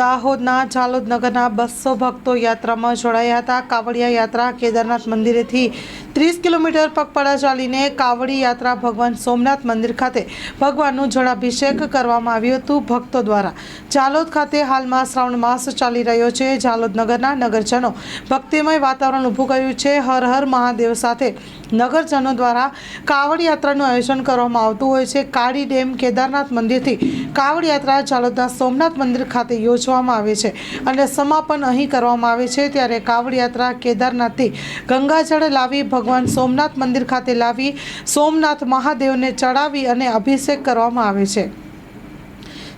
દાહોદના ઝાલોદ નગરના બસો ભક્તો યાત્રામાં જોડાયા હતા. કાવડિયા યાત્રા કેદારનાથ મંદિરેથી ત્રીસ કિલોમીટર પગપાળા ચાલીને કાવડી યાત્રા ભગવાન સોમનાથ મંદિર ખાતે ભગવાનનું જળાભિષેક કરવામાં આવ્યું હતું ભક્તો દ્વારા. ઝાલોદ ખાતે હાલમાં શ્રાવણ માસ ચાલી રહ્યો છે. ઝાલોદ નગરના નગરજનો ભક્તિમય વાતાવરણ ઊભું કર્યું છે. હર હર મહાદેવ સાથે નગરજનો દ્વારા કાવડ યાત્રાનું આયોજન કરવામાં આવતું હોય છે. કાળી ડેમ કેદારનાથ મંદિરથી કાવડ યાત્રા ઝાલોદના સોમનાથ મંદિર ખાતે યોજવામાં આવે છે અને સમાપન અહીં કરવામાં આવે છે ત્યારે કાવડ યાત્રા કેદારનાથથી ગંગાજળ લાવી ભગવાન સોમનાથ મંદિર ખાતે લાવી સોમનાથ મહાદેવને ચડાવી અને અભિષેક કરવામાં આવે છે.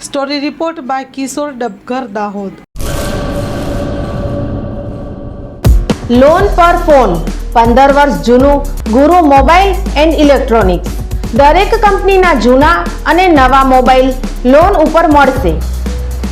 Story report by Kishor Dabgar Dahod. Loan પર ફોન, પંદર વર્ષ જૂનું, ગુરુ મોબાઈલ એન્ડ ઇલેક્ટ્રોનિક્સ. દરેક કંપનીના જૂના અને નવા મોબાઈલ લોન ઉપર મળશે.